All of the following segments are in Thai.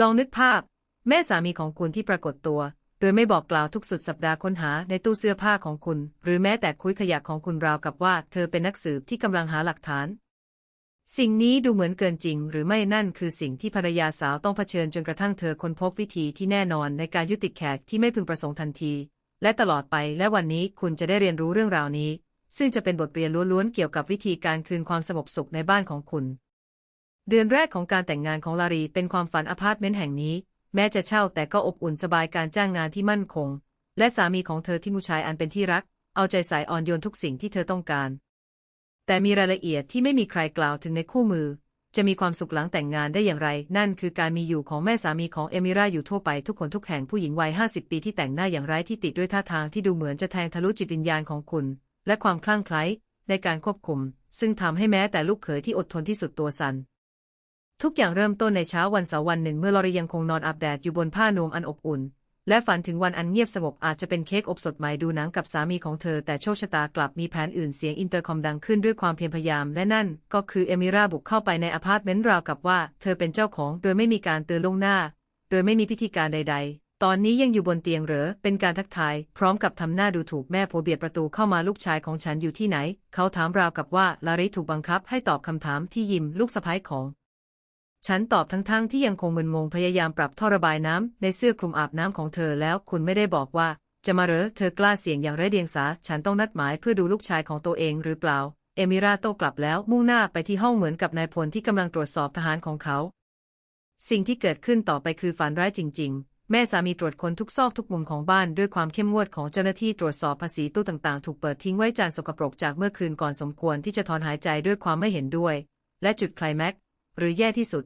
ลองนึกภาพ แม่สามีของคุณที่ปรากฏตัว โดยไม่บอกกล่าวทุกสุดสัปดาห์ค้นหาในตู้เสื้อผ้าของคุณ หรือแม้แต่คุยขยะของคุณราวกับว่าเธอเป็นนักสืบที่กำลังหาหลักฐาน สิ่งนี้ดูเหมือนเกินจริง หรือไม่นั่นคือสิ่งที่ภรรยาสาวต้องเผชิญจนกระทั่งเธอค้นพบวิธีที่แน่นอนในการยุติแขกที่ไม่พึงประสงค์ทันที และตลอดไปและวันนี้คุณจะได้เรียนรู้เรื่องราวนี้ ซึ่งจะเป็นบทเรียนล้วนๆเกี่ยวกับวิธีการคืนความสงบสุขในบ้านของคุณ เดือนแรกของการแต่งงานของลารีเป็นความฝันอพาร์ตเมนต์แห่งนี้ แม้จะเช่าแต่ก็อบอุ่นสบายการจ้างงานที่มั่นคง และสามีของเธอที่มูชายอันเป็นที่รัก เอาใจใส่อ่อนโยนทุกสิ่งที่เธอต้องการ แต่มีรายละเอียดที่ไม่มีใครกล่าวถึงในคู่มือ จะมีความสุขหลังแต่งงานได้อย่างไร นั่นคือการมีอยู่ของแม่สามีของเอมิราอยู่ทั่วไปทุกคนทุกแห่งผู้หญิงวัย50 ปีที่แต่งหน้าอย่างไร้ที่ติดด้วยท่าทางที่ดูเหมือนจะแทงทะลุจิตวิญญาณของคุณ และความคลั่งไคล้ในการควบคุม ซึ่งทำให้แม้แต่ลูกเขยที่อดทนที่สุดตัวสัน่น ทุกอย่างเริ่มต้นในเช้าวันเสาร์วันหนึ่งเมื่อลอรียังคงนอนอาบแดดอยู่บนผ้านวมอันอบอุ่น และฝันถึงวันอันเงียบสงบอาจจะเป็นเค้กอบสดใหม่ดูหนังกับสามีของเธอ แต่โชคชะตากลับมีแผนอื่นเสียงอินเตอร์คอมดังขึ้นด้วยความเพียรพยายาม และนั่นก็คือเอมิราบุกเข้าไปในอพาร์ตเมนต์ราวกับว่า เธอเป็นเจ้าของโดยไม่มีการเตือนล่วงหน้า โดยไม่มีพิธีการใด ๆตอนนี้ยังอยู่บนเตียงเหรอ เป็นการทักทาย พร้อมกับทำหน้าดูถูกแม่ผัวเบียดประตูเข้ามาลูกชายของฉันอยู่ที่ไหน เขาถามราวกับว่าลาริถูกบังคับให้ตอบคำถามที่ยิมลูกสะพ้ายของ ฉันตอบทั้งๆทที่ยังคงมึนงงพยายามปรับท่อระบายน้ำในเสื้อคลุมอาบน้ำของเธอแล้วคุณไม่ได้บอกว่า จะมาเหรอเธอกล้าเสี่ยงอย่างไร้เดียงสา ฉันต้องนัดหมายเพื่อดูลูกชายของตัวเองหรือเปล่า เอมิราโตกลับแล้วมุ่งหน้าไปที่ห้องเหมือนกับนายพลที่กำลังตรวจสอบทหารของเขา สิ่งที่เกิดขึ้นต่อไปคือฝันร้ายจริง ๆแม่สามีตรวจคนทุกซอกทุกมุมของบ้านด้วยความเข้มงวดของเจ้าหน้าที่ตรวจสอบภาษีตู้ต่างๆ ถูกเปิดทิ้งไว้จานสกปรกจากเมื่อคืนก่อนสมควรที่จะถอนหายใจด้วยความไม่เห็นด้วย และจุดไคลแม็กซ์หรือแย่ที่สุด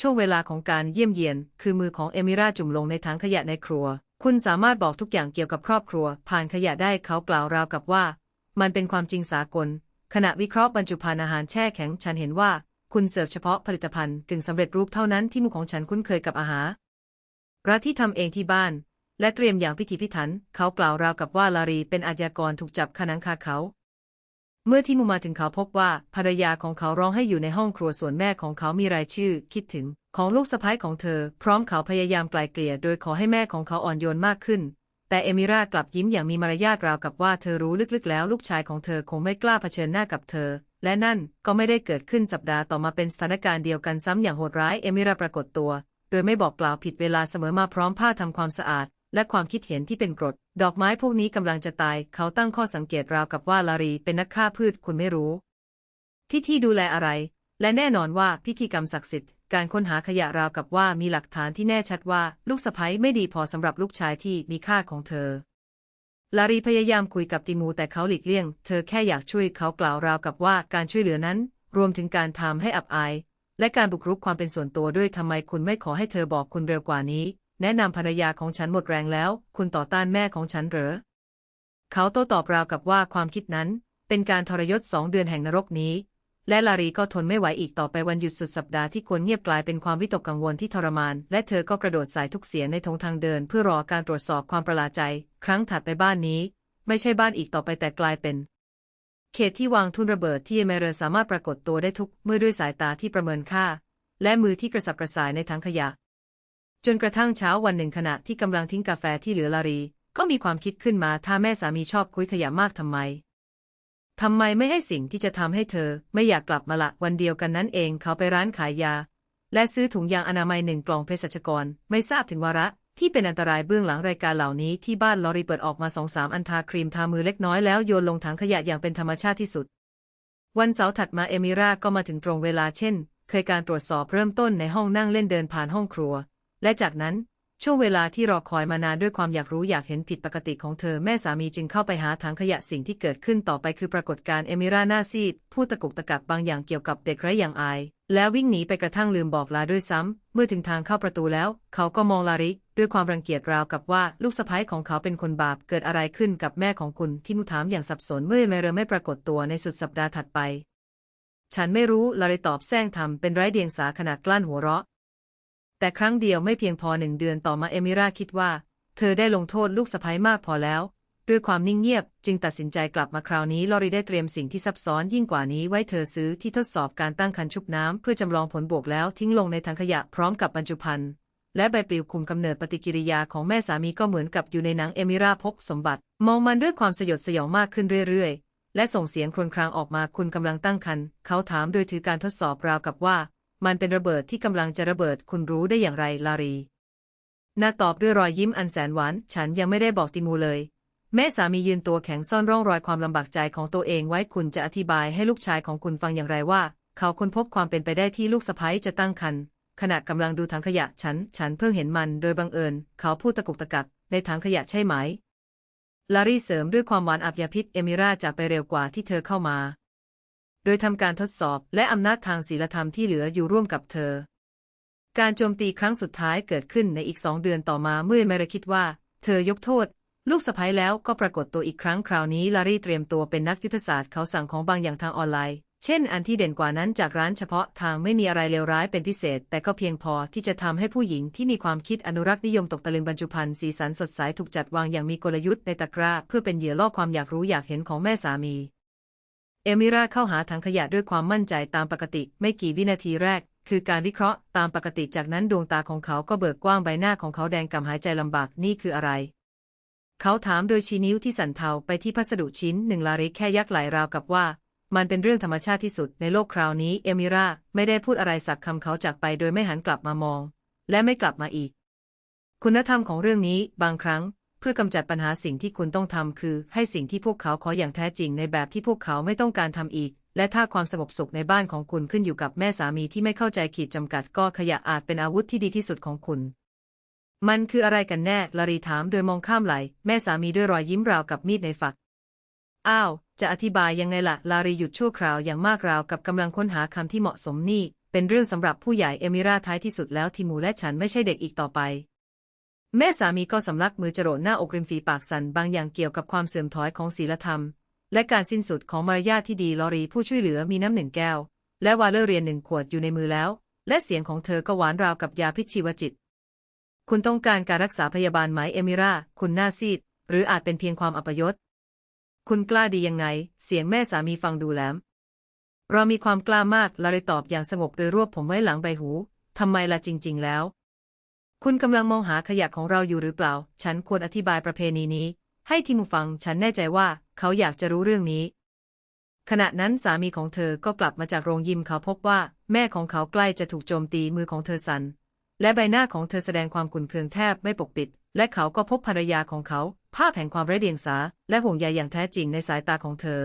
ช่วงเวลาของการเยี่ยมเยียน คือมือของเอมิราจุ่มลงในถังขยะในครัว คุณสามารถบอกทุกอย่างเกี่ยวกับครอบครัว ผ่านขยะได้เขากล่าวราวกับว่า มันเป็นความจริงสากล ขณะวิเคราะห์บรรจุภัณฑ์อาหารแช่แข็ง ฉันเห็นว่า คุณเสิร์ฟเฉพาะผลิตภัณฑ์กึ่งสำเร็จรูปเท่านั้นที่มือของฉันคุ้นเคยกับอาหารรัฐที่ทำเองที่บ้าน และเตรียมอย่างพิถีพิถัน เขากล่าวราวกับว่าลารีเป็นอาชญากรถูกจับคาหนังคาเขา เมื่อที่มูมาถึงเขาพบว่าภรรยาของเขาร้องให้อยู่ในห้องครัวส่วนแม่ของเขามีรายชื่อ คิดถึง ของลูกสะใภ้ของเธอ พร้อมเขาพยายามไกลเกลี่ยโดยขอให้แม่ของเขาอ่อนโยนมากขึ้น แต่เอมิรากลับยิ้มอย่างมีมารยาทราวกับว่าเธอรู้ลึกๆแล้วลูกชายของเธอคงไม่กล้าเผชิญหน้ากับเธอ และนั่นก็ไม่ได้เกิดขึ้นสัปดาห์ต่อมาเป็นสถานการณ์เดียวกันซ้ำอย่างโหดร้ายเอมิราปรากฏตัว โดยไม่บอกกล่าวผิดเวลาเสมอมาพร้อมผ้าทำความสะอาด และความคิดเห็นที่เป็นกรด ดอกไม้พวกนี้กำลังจะตาย เขาตั้งข้อสังเกตราวกับว่าลารีเป็นนักฆ่าพืชคุณไม่รู้ ที่ที่ดูแลอะไร และแน่นอนว่าพิธีกรรมศักดิ์สิทธิ์การค้นหาขยะราวกับว่ามีหลักฐานที่แน่ชัดว่าลูกสะใภ้ไม่ดีพอสำหรับลูกชายที่มีค่าของเธอ ลารีพยายามคุยกับติมูแต่เขาหลีกเลี่ยง เธอแค่อยากช่วยเขากล่าวราวกับว่าการช่วยเหลือนั้น รวมถึงการทำให้อับอาย และการบุกรุกความเป็นส่วนตัวด้วยทำไมคุณไม่ขอให้เธอบอกคุณเร็วกว่านี้ แนะนำภรรยาของฉันหมดแรงแล้ว คุณต่อต้านแม่ของฉันเหรอ เขาโต้ตอบราวกับว่าความคิดนั้น เป็นการทรยศสองเดือนแห่งนรกนี้ และลารีก็ทนไม่ไหวอีกต่อไปวันหยุดสุดสัปดาห์ที่ควรเงียบกลายเป็นความวิตกกังวลที่ทรมาน และเธอก็กระโดดสายทุกเสียงในทงทางเดิน เพื่อรอการตรวจสอบความประหลาดใจ ครั้งถัดไปบ้านนี้ ไม่ใช่บ้านอีกต่อไปแต่กลายเป็นเขตที่วางทุนระเบิดที่เอเมเรสามารถปรากฏตัวได้ทุกเมื่อด้วยสายตาที่ประเมินค่า และมือที่กระสับกระส่ายในถังขยะ จนกระทั่งเช้าวันหนึ่งขณะที่กำลังทิ้งกาแฟที่เหลือลารี ก็มีความคิดขึ้นมาถ้าแม่สามีชอบคุยขยะมากทำไมทำไมไม่ให้สิ่งที่จะทำให้เธอไม่อยากกลับมาละวันเดียวกันนั้นเองเขาไปร้านขายยา และซื้อถุงยางอนามัยหนึ่งกล่องเภสัชกร ไม่ทราบถึงวาระที่เป็นอันตรายเบื้องหลังรายการเหล่านี้ที่บ้านลอรีเปิดออกมาสองสามอันทาครีมทามือเล็กน้อยแล้วโยนลงถังขยะอย่างเป็นธรรมชาติที่สุด วันเสาร์ถัดมาเอมิราก็มาถึงตรงเวลาเช่น เคยการตรวจสอบเริ่มต้นในห้องนั่งเล่นเดินผ่านห้องครัว และจากนั้นช่วงเวลาที่รอคอยมานานด้วยความอยากรู้อยากเห็นผิดปกติของเธอแม่สามีจึงเข้าไปหาถังขยะสิ่งที่เกิดขึ้นต่อไปคือปรากฏการ์เอมิราหน้าซีดพูดตะกุกตะกักบางอย่างเกี่ยวกับเด็กไร้อย่างอาย แล้ววิ่งหนีไปกระทั่งลืมบอกลาด้วยซ้ำ เมื่อถึงทางเข้าประตูแล้ว เขาก็มองลาริด้วยความรังเกียจราวกับว่าลูกสะใภ้ของเขาเป็นคนบาปเกิดอะไรขึ้นกับแม่ของคุณที่มุถามอย่างสับสนเมื่อเมเรไม่ปรากฏตัวในสุดสัปดาห์ถัดไป ฉันไม่รู้ลาริตอบแซงทำเป็นไร้เดียงสาขณะกลั้นหัวเราะ แต่ครั้งเดียวไม่เพียงพอหนึ่งเดือนต่อมาเอมิราคิดว่า เธอได้ลงโทษลูกสะใภ้มากพอแล้ว ด้วยความนิ่งเงียบ จึงตัดสินใจกลับมาคราวนี้ลอรีได้เตรียมสิ่งที่ซับซ้อนยิ่งกว่านี้ไว้เธอซื้อที่ทดสอบการตั้งคันชุบน้ำเพื่อจำลองผลบวกแล้วทิ้งลงในถังขยะพร้อมกับบรรจุภัณฑ์และใบปลิวคุมกำเนิดปฏิกิริยาของแม่สามีก็เหมือนกับอยู่ในหนังเอมิราพบสมบัติ มองมันด้วยความสยดสยองมากขึ้นเรื่อยๆ และส่งเสียงครวญครางออกมาคุณกำลังตั้งครรภ์เขาถามโดยถือการทดสอบราวกับว่า มันเป็นระเบิดที่กำลังจะระเบิดคุณรู้ได้อย่างไรลารีนาตอบด้วยรอยยิ้มอันแสนหวาน ฉันยังไม่ได้บอกติมูเลย แม่สามียืนตัวแข็งซ่อนร่องรอยความลำบากใจของตัวเองไว้คุณจะอธิบายให้ลูกชายของคุณฟังอย่างไรว่า เขาค้นพบความเป็นไปได้ที่ลูกสะใภ้จะตั้งครรภ์ขณะกำลังดูถังขยะฉัน ฉันเพิ่งเห็นมันโดยบังเอิญ เขาพูดตะกุกตะกักในถังขยะใช่ไหมลารีเสริมด้วยความหวานอับยาพิษเอมิราจากไปเร็วกว่าที่เธอเข้ามา โดยทำการทดสอบและอำนาจทางศีลธรรมที่เหลืออยู่ร่วมกับเธอ การโจมตีครั้งสุดท้ายเกิดขึ้นในอีกสองเดือนต่อมาเมื่อเมรคิดว่า เธอยกโทษ ลูกสะใภ้แล้วก็ปรากฏตัวอีกครั้งคราวนี้ลารีเตรียมตัวเป็นนักยุทธศาสตร์เขาสั่งของบางอย่างทางออนไลน์ เช่น อันที่เด่นกว่านั้นจากร้านเฉพาะทางไม่มีอะไรเลวร้ายเป็นพิเศษ แต่ก็เพียงพอที่จะทำให้ผู้หญิงที่มีความคิดอนุรักษ์นิยมตกตะลึงบรรจุภัณฑ์สีสันสดใสถูกจัดวางอย่างมีกลยุทธ์ในตะกร้าเพื่อเป็นเหยื่อล่อความอยากรู้อยากเห็นของแม่สามี เอมิราเข้าหาถังขยะด้วยความมั่นใจตามปกติ ไม่กี่วินาทีแรก คือการวิเคราะห์ตามปกติจากนั้นดวงตาของเขาก็เบิกกว้างใบหน้าของเขาแดงก่ำหายใจลำบากนี่คืออะไร เขาถามโดยชี้นิ้วที่สันเทาไปที่พัสดุชิ้นหนึ่งลาริกแค่ยักไหลราวกับว่า มันเป็นเรื่องธรรมชาติที่สุดในโลกคราวนี้ เอมิราไม่ได้พูดอะไรสักคำเขาจากไปโดยไม่หันกลับมามอง และไม่กลับมาอีก คุณธรรมของเรื่องนี้บางครั้ง พื่อกำจัดปัญหาสิ่งที่คุณต้องทำคือ ให้สิ่งที่พวกเขาขออย่างแท้จริงในแบบที่พวกเขาไม่ต้องการทำอีก และถ้าความสงบสุขในบ้านของคุณขึ้นอยู่กับแม่สามีที่ไม่เข้าใจขีดจำกัดก็ขยะอาจเป็นอาวุธที่ดีที่สุดของคุณมันคืออะไรกันแน่ ลารีถามโดยมองข้ามไหล แม่สามีด้วยรอยยิ้มราวกับมีดในฝัก อ้าว จะอธิบายยังไงล่ะ ลารีหยุดชั่วคราวอย่างมากราวกับกำลังค้นหาคำที่เหมาะสมนี่ เป็นเรื่องสำหรับผู้ใหญ่เอมิราท้ายที่สุดแล้วทิมูและฉันไม่ใช่เด็กอีกต่อไป แม่สามีก็สำลักมือจรดหน้าอกริมฝีปากสันบางอย่างเกี่ยวกับความเสื่อมถอยของศีลธรรม และการสิ้นสุดของมารยาทที่ดีลอรีผู้ช่วยเหลือมีน้ำหนึ่งแก้ว และวาเลอร์เรียนหนึ่งขวดอยู่ในมือแล้ว และเสียงของเธอก็หวานราวกับยาพิษชีวจิต คุณต้องการการรักษาพยาบาลไหมเอมิราคุณหน้าซีด หรืออาจเป็นเพียงความอัปยศคุณกล้าดียังไง เสียงแม่สามีฟังดูแหลมเรามีความกล้ามากลาเรตอบอย่างสงบโดยรวบผมไว้หลังใบหูทำไมล่ะจริง ๆ แล้ว คุณกำลังมองหาขยะของเราอยู่หรือเปล่า ฉันควรอธิบายประเพณีนี้ ให้ทิมูฟัง ฉันแน่ใจว่าเขาอยากจะรู้เรื่องนี้ ขณะนั้นสามีของเธอก็กลับมาจากโรงยิมเขาพบว่า แม่ของเขาใกล้จะถูกโจมตีมือของเธอสัน่นและใบหน้าของเธอแสดงความขุ่นเคืองแทบไม่ปกปิด และเขาก็พบภรรยาของเขา ภาพแห่งความไร้เดียงสา และห่วงใยอย่างแท้จริงในสายตาของเธอ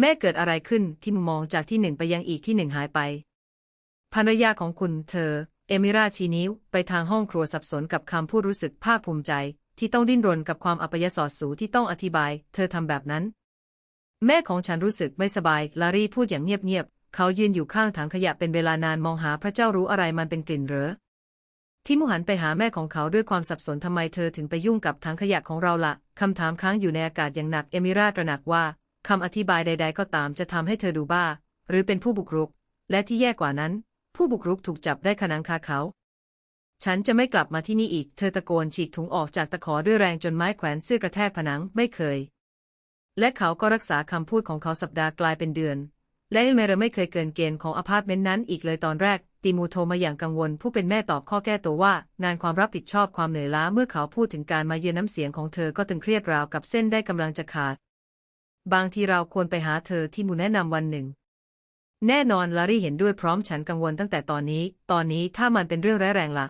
แม่เกิดอะไรขึ้นที่มุมมองจากที่หนึ่งไปยังอีกที่หนึ่งหายไปภรรยาของคุณเธอ เอมิราชีนิ้วไปทางห้องครัวสับสนกับคำพูดรู้สึกภาคภูมิใจ ที่ต้องดิ้นรนกับความอัปยศสูที่ต้องอธิบาย เธอทำแบบนั้น แม่ของฉันรู้สึกไม่สบาย ลารีพูดอย่างเงียบๆ เขายืนอยู่ข้างถังขยะเป็นเวลานานมองหาพระเจ้ารู้อะไรมันเป็นกลิ่นเหรอที่มูหันไปหาแม่ของเขาด้วยความสับสนทำไมเธอถึงไปยุ่งกับถังขยะของเราละ่ะคำถามค้างอยู่ในอากาศอย่างหนักเอมิราตระหนักว่าคำอธิบายใด ๆ ก็ตามจะทำให้เธอดูบ้า หรือเป็นผู้บุกรุก และที่แย่กว่านั้น ผู้บุกรุกถูกจับได้ขนังคาเขา ฉันจะไม่กลับมาที่นี่อีก เธอตะโกนฉีกถุงออกจากตะขอด้วยแรงจนไม้แขวนเสื้อกระแทกผนังไม่เคย และเขาก็รักษาคำพูดของเขาสัปดาห์กลายเป็นเดือน และเมเรไม่เคยเกินเกณฑ์ของอพาร์ตเมนต์นั้นอีกเลยตอนแรก ติมูโทรมาอย่างกังวล ผู้เป็นแม่ตอบข้อแก้ตัวว่า งานความรับผิดชอบความเหนื่อยล้าเมื่อเขาพูดถึงการมาเยือนน้ำเสียงของเธอก็ตึงเครียดราวกับเส้นได้กำลังจะขาด บางทีเราควรไปหาเธอที่มูแนะนำวันหนึ่ง แน่นอนลารี่เห็นด้วยพร้อมฉันกังวลตั้งแต่ตอนนี้ ตอนนี้ถ้ามันเป็นเรื่องร้ายแรงละ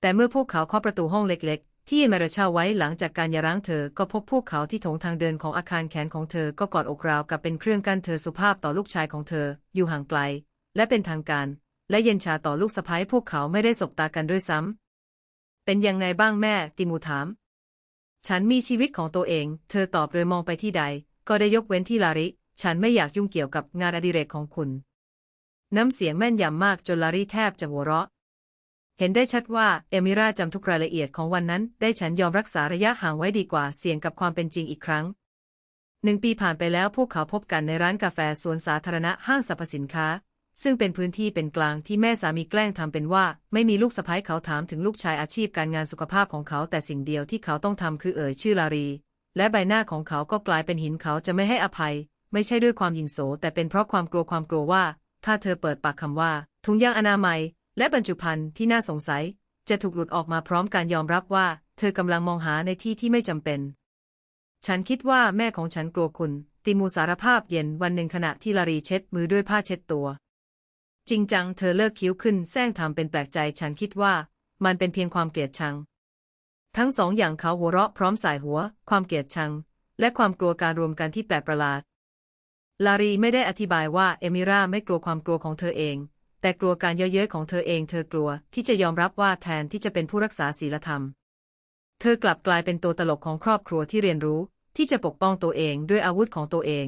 แต่เมื่อพวกเขาเคาะประตูห้องเล็ก ๆ ที่เมเรเช่าไว้หลังจากการยาร้างเธอ ก็พบพวกเขาที่ถงทางเดินของอาคารแขนของเธอ ก็กอดอกราวกับเป็นเครื่องกั้นเธอสุภาพต่อลูกชายของเธอ อยู่ห่างไกล และเป็นทางการ และเย็นชาต่อลูกสะใภ้พวกเขาไม่ได้สบตากันด้วยซ้ำเป็นยังไงบ้างแม่ ติมูถาม ฉันมีชีวิตของตัวเอง เธอตอบโดยมองไปที่ใด ก็ได้ยกเว้นที่ลาริ ฉันไม่อยากยุ่งเกี่ยวกับงานอดิเรกของคุณ น้ำเสียงแม่นยำมากจนลาริแทบจะหัวเราะ เห็นได้ชัดว่าเอมิราจำทุกรายละเอียดของวันนั้น ได้ฉันยอมรักษาระยะห่างไว้ดีกว่าเสี่ยงกับความเป็นจริงอีกครั้ง หนึ่งปีผ่านไปแล้วพวกเขาพบกันในร้านกาแฟสวนสาธารณะห้างสรรพสินค้า ซึ่งเป็นพื้นที่เป็นกลางที่แม่สามีแกล้งทำเป็นว่า ไม่มีลูกสะใภ้เขาถามถึงลูกชายอาชีพการงานสุขภาพของเขาแต่สิ่งเดียวที่เขาต้องทำคือเอ่ยชื่อลารีและใบหน้าของเขาก็กลายเป็นหินเขาจะไม่ให้อภัย ไม่ใช่ด้วยความหยิ่งโสแต่เป็นเพราะความกลัวความกลัวว่า ถ้าเธอเปิดปากคำว่า ถุงยางอนามัย และบรรจุภัณฑ์ที่น่าสงสัย จะถูกหลุดออกมาพร้อมการยอมรับว่า เธอกำลังมองหาในที่ที่ไม่จำเป็น ฉันคิดว่าแม่ของฉันกลัวคุณ ติมูสารภาพเย็นวันหนึ่งขณะที่ลารีเช็ดมือด้วยผ้าเช็ดตัว จริงจังเธอเลิกคิ้วขึ้นแซงทำเป็นแปลกใจ ฉันคิดว่ามันเป็นเพียงความเกลียดชัง ทั้งสองอย่างเขาหัวเราะพร้อมสายหัว ความเกลียดชัง และความกลัวการรวมกันที่แปลกประหลาด ลารีไม่ได้อธิบายว่าเอมิราไม่กลัวความกลัวของเธอเอง แต่กลัวการเย่อเย้ยของเธอเอง เธอกลัวที่จะยอมรับว่าแทนที่จะเป็นผู้รักษาศีลธรรม เธอกลับกลายเป็นตัวตลกของครอบครัวที่เรียนรู้ ที่จะปกป้องตัวเองด้วยอาวุธของตัวเอง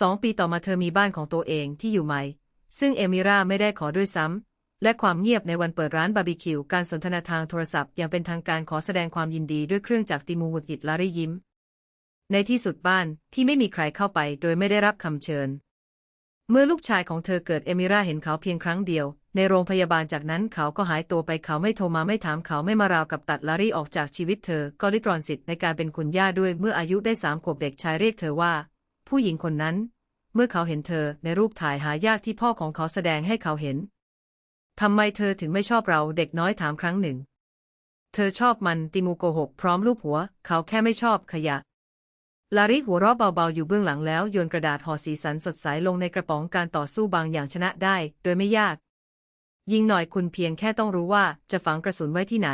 สองปีต่อมาเธอมีบ้านของตัวเองที่อยู่ใหม่ ซึ่งเอมิราไม่ได้ขอด้วยซ้ำ และความเงียบในวันเปิดร้านบาร์บีคิว การสนทนาทางโทรศัพท์ยังเป็นทางการขอแสดงความยินดีด้วยเครื่องจักรติมูหุดหิดลารียิ้ม ในที่สุดบ้านที่ไม่มีใครเข้าไปโดยไม่ได้รับคำเชิญ เมื่อลูกชายของเธอเกิดเอมิราเห็นเขาเพียงครั้งเดียว ในโรงพยาบาลจากนั้นเขาก็หายตัวไปเขาไม่โทรมาไม่ถามเขาไม่มาราวกับตัดลารีออกจากชีวิตเธอ ก็ริดรอนสิทธิ์ในการเป็นคุณย่าด้วยเมื่ออายุได้สามขวบเด็กชายเรียกเธอว่า ผู้หญิงคนนั้น เมื่อเขาเห็นเธอในรูปถ่ายหายากที่พ่อของเขาแสดงให้เขาเห็นทำไมเธอถึงไม่ชอบเราเด็กน้อยถามครั้งหนึ่ง เธอชอบมันติมูโกหกพร้อมรูปหัว เขาแค่ไม่ชอบขยะ ลาริหัวเราะเบาๆอยู่เบื้องหลังแล้วโยนกระดาษห่อสีสันสดใสลงในกระป๋องการต่อสู้บางอย่างชนะได้ โดยไม่ยาก ยิงหน่อยคุณเพียงแค่ต้องรู้ว่าจะฝังกระสุนไว้ที่ไหน